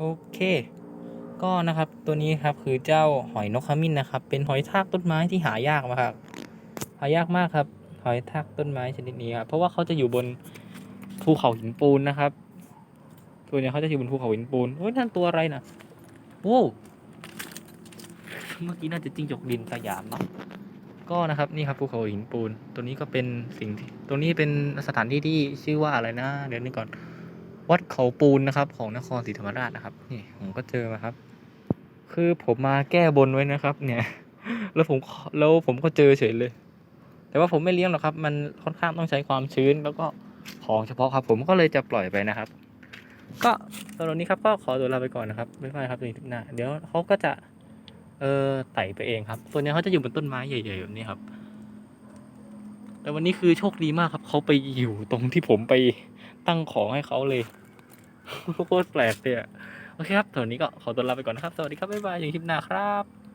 โอเค ก็นะครับตัวนี้ครับคือเจ้าหอยนกขมิ้นนะครับ เป็นหอยทากต้นไม้ที่หายากมากครับหายากมากครับ หอยทากต้นไม้ชนิดนี้ครับเพราะว่าเขาจะอยู่บนภูเขาหินปูนนะครับ ตัวนี้เขาจะอยู่บนภูเขาหินปูนโอ้ยนั่นตัวอะไรนะโอ้เมื่อกี้น่าจะจิ้งจกดินสยามเนาะก็นะครับนี่ครับภูเขาหินปูน ตัวนี้ก็เป็นสิ่งที่ตัวนี้เป็นสถานที่ที่ชื่อว่าอะไรนะ เดี๋ยวนี้ก่อน วัดเขาปูนนะครับ ของนครศรีธรรมราชนะครับ นี่ผมก็เจอมาครับ คือผมมาแก้บนไว้นะครับ เนี่ย แล้วผมแล้วผมก็เจอเฉยเลย แต่ว่าผมไม่เลี้ยงหรอกครับ มันค่อนข้างต้องใช้ความชื้นแล้วก็ของเฉพาะครับ ผมก็เลยจะปล่อยไปนะครับ ก็สำหรับวันนี้ครับก็ขอตัวลาไปก่อนนะครับบ๊ายบายครับในทุกหน้าเดี๋ยวเขาก็จะเออไต่ไปเองครับตัวนี้เขาจะอยู่บนต้นไม้ใหญ่ๆแบบนี้ครับ แต่วันนี้คือโชคดีมากครับ เขาไปอยู่ตรงที่ผมไป ตั้งของให้เขาเลยโคตรแปลกเลยอะโอเคครับตอนนี้ก็ขอตัวลาไปก่อนนะครับ สวัสดีครับ บ๊ายบายอย่างคลิปหน้าครับ